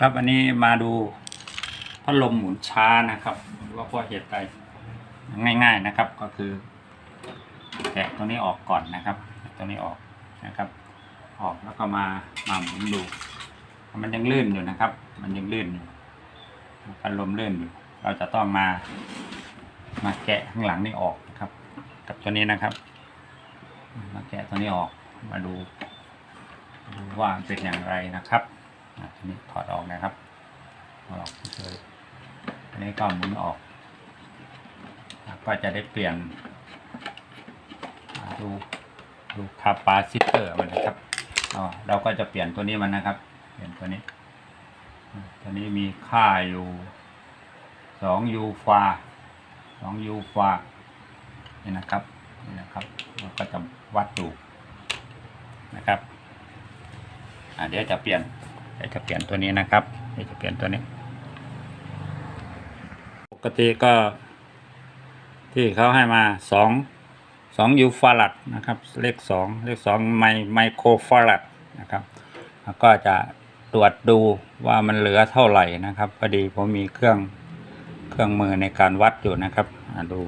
ครับอันนี้มาดูพัดลมหมุนช้านะครับว่าเพราะเหตุใดง่ายๆนะครับ ก็คือแกะตัวนี้ออกก่อนนะครับแกะตัวนี้ออกนะครับ ออกแล้วก็มามาหมุนดู มันยังลื่นอยู่นะครับ มันยังลื่นอยู่พัดลมลื่นอยู่ เราจะต้องมา มาแกะข้างหลังนี่ออกนะครับ กับตัวนี้นะครับ มาแกะตัวนี้ออกมาดูดูว่าเป็นอย่างไรนะครับ อันนี้ถอดออกนะครับถอดออกเฉยอันนี้ก็หมุนออก ก็จะได้เปลี่ยนดูดูคาปาซิเตอร์มันนะครับอ๋อเราก็จะเปลี่ยนตัวนี้มันนะครับ เปลี่ยนตัวนี้ ตัวนี้มีค่าอยู่สองยูฟาสองยูฟานี่นะครับนี่นะครับเราก็จะวัดดูนะครับเดี๋ยวจะเปลี่ยน เดี๋ยวจะเปลี่ยนตัวนี้นะครับเดี๋ยวจะเปลี่ยนตัวนี้ ปกติก็ ที่เขาให้มาสองสองยูฟารัดนะครับ เลขสองเลขสองไมไมโครฟารัดนะครับแล้วก็จะตรวจดูว่ามันเหลือเท่าไหร่นะครับพอดีผมมีเครื่องเครื่องมือในการวัดอยู่นะครับดู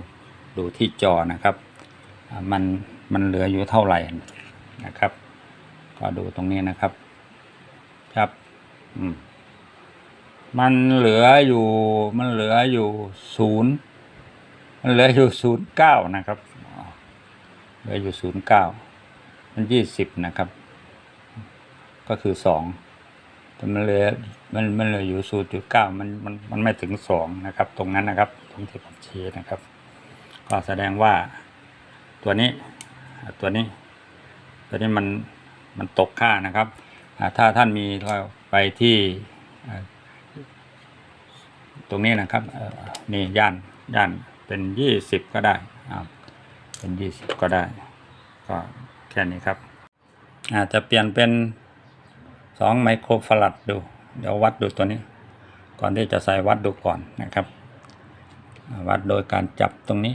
ดูที่จอนะครับ มันมันเหลืออยู่เท่าไหร่นะครับ ก็ดูตรงนี้นะครับ ครับ อืม มันเหลืออยู่ มันเหลืออยู่ศูนย์มันเหลืออยู่ศูนย์เก้านะครับอ๋อเหลืออยู่ศูนย์เก้ามันยี่สิบนะครับ ก็คือสองแต่มันเหลือมันมันเหลืออยู่ศูนย์จุดเก้ามันมันมันไม่ถึงสองนะครับ ตรงนั้นนะครับ ตรงที่ผมชี้นะครับ ก็แสดงว่าตัวนี้อ่าตัวนี้ ตัวนี้มันมันตกค่านะครับอ่า ถ้าท่านมีก็ไปที่ตรงนี้นะครับนี่ย่านย่านเป็นยี่สิบก็ได้เป็นยี่สิบก็ได้ ก็แค่นี้ครับอาจจะเปลี่ยนเป็นสองไมโครฟารัดดู เดี๋ยววัดดูตัวนี้ ก่อนที่จะใส่วัดดูก่อนนะครับ วัดโดยการจับตรงนี้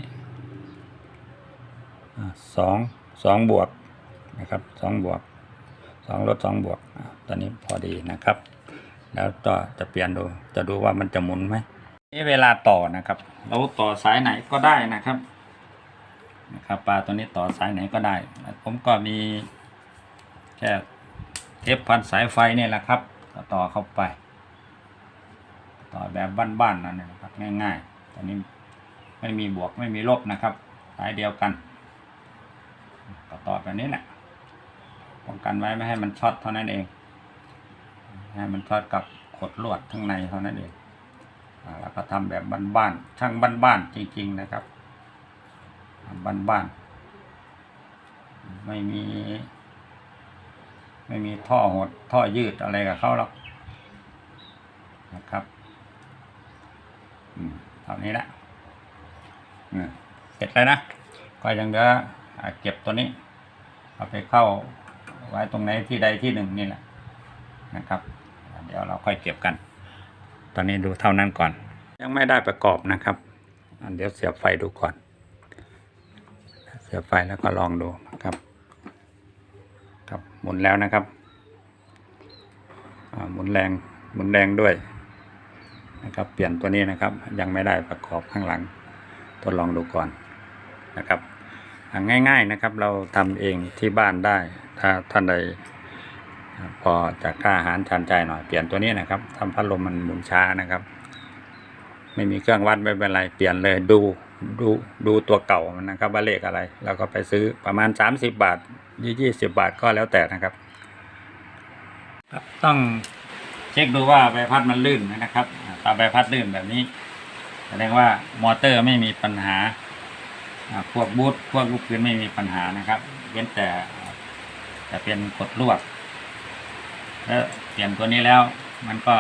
สองสองบวกนะครับสองบวก องลดสองบวกตอนนี้พอดีนะครับ แล้วต่อจะเปลี่ยนดู จะดูว่ามันจะหมุนไหมนี่เวลาต่อนะครับ เราต่อสายไหนก็ได้นะครับ นะครับปลาตัวนี้ต่อสายไหนก็ได้ ผมก็มีแค่เทปพันสายไฟนี่แหละครับก็ต่อเข้าไป ต่อแบบบ้านๆนั่นเองครับง่ายๆตอนนี้ไม่มีบวกไม่มีลบนะครับ สายเดียวกันก็ต่อแบบนี้แหละ ป้องกันไว้ไม่ให้มันช็อตเท่านั้นเองให้มันช็อตกับขดลวดข้างในเท่านั้นเองแล้วก็ทำแบบบ้านๆช่างบ้านๆจริง ๆ นะครับบ้านๆไม่มี ไม่มีท่อหดท่อยืดอะไรกับเขาหรอกนะครับอืมเท่านี้ละเสร็จแล้วนะก็ยังเหลือเก็บตัวนี้ เอาไปเข้า ไว้ตรงไหนที่ใดที่หนึ่งนี่แหละนะครับ เดี๋ยวเราค่อยเก็บกัน ตอนนี้ดูเท่านั้นก่อน ยังไม่ได้ประกอบนะครับอ่าเดี๋ยวเสียบไฟดูก่อน เสียบไฟแล้วก็ลองดูนะครับ ครับหมุนแล้วนะครับหมุนแรงหมุนแรงด้วยนะครับ เปลี่ยนตัวนี้นะครับ ยังไม่ได้ประกอบข้างหลังทดลองดูก่อนนะครับอ่าง่ายๆนะครับ เราทำเองที่บ้านได้ ถ้าท่านใดพอจะกล้าหาญชันใจหน่อยเปลี่ยนตัวนี้นะครับทำพัดลมมันหมุนช้านะครับ ไม่มีเครื่องวัดไม่เป็นไรเปลี่ยนเลยดูดูดูตัวเก่ามันนะครับ ว่าเลขอะไร แล้วก็ไปซื้อประมาณ 30 บาทยี่สิบบาทก็แล้วแต่นะครับ ต้องเช็คดูว่าใบพัดมันลื่นไหมนะครับถ้าใบพัดลื่นแบบนี้แสดงว่ามอเตอร์ไม่มีปัญหาอ่าพวกบูทพวกลูกปืนไม่มีปัญหานะครับเว้นแต่ จะเป็นกดลวดแล้วเปลี่ยนตัวนี้แล้วมันก็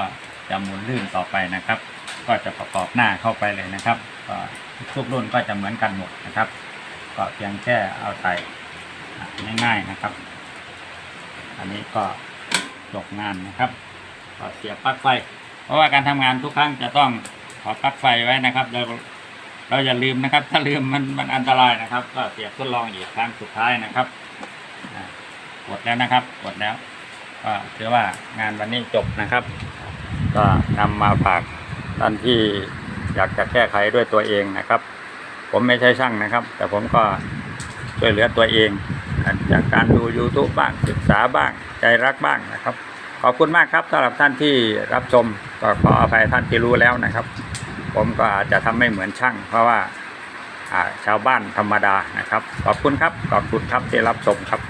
จะหมุนลื่นต่อไปนะครับ ก็จะประกอบหน้าเข้าไปเลยนะครับก็ทุกรุ่นก็จะเหมือนกันหมดนะครับ ก็เพียงแค่เอาใส่ง่ายๆนะครับ อันนี้ก็จบงานนะครับก็เสียบปลั๊กไฟ เพราะว่าการทำงานทุกครั้งจะต้องขอปลั๊กไฟไว้นะครับเราเราอย่าลืมนะครับ ถ้าลืมมันมันอันตรายนะครับ ก็เสียบทดลองอีกครั้งสุดท้ายนะครับ ดแล้วนะครับกดแล้วก็ถือว่างานวันนี้จบนะครับ ก็นำมาฝากท่านที่อยากจะแก้ไขด้วยตัวเองนะครับ ผมไม่ใช่ช่างนะครับ แต่ผมก็ช่วยเหลือตัวเอง จากการดู YouTube บ้างศึกษาบ้างใจรักบ้างนะครับ ขอบคุณมากครับสำหรับท่านที่รับชมก็ขออภัยท่านที่รู้แล้วนะครับ ผมก็อาจจะทำไม่เหมือนช่าง เพราะว่าอ่าชาวบ้านธรรมดานะครับ ขอบคุณครับ ขอบคุณครับที่รับชมครับ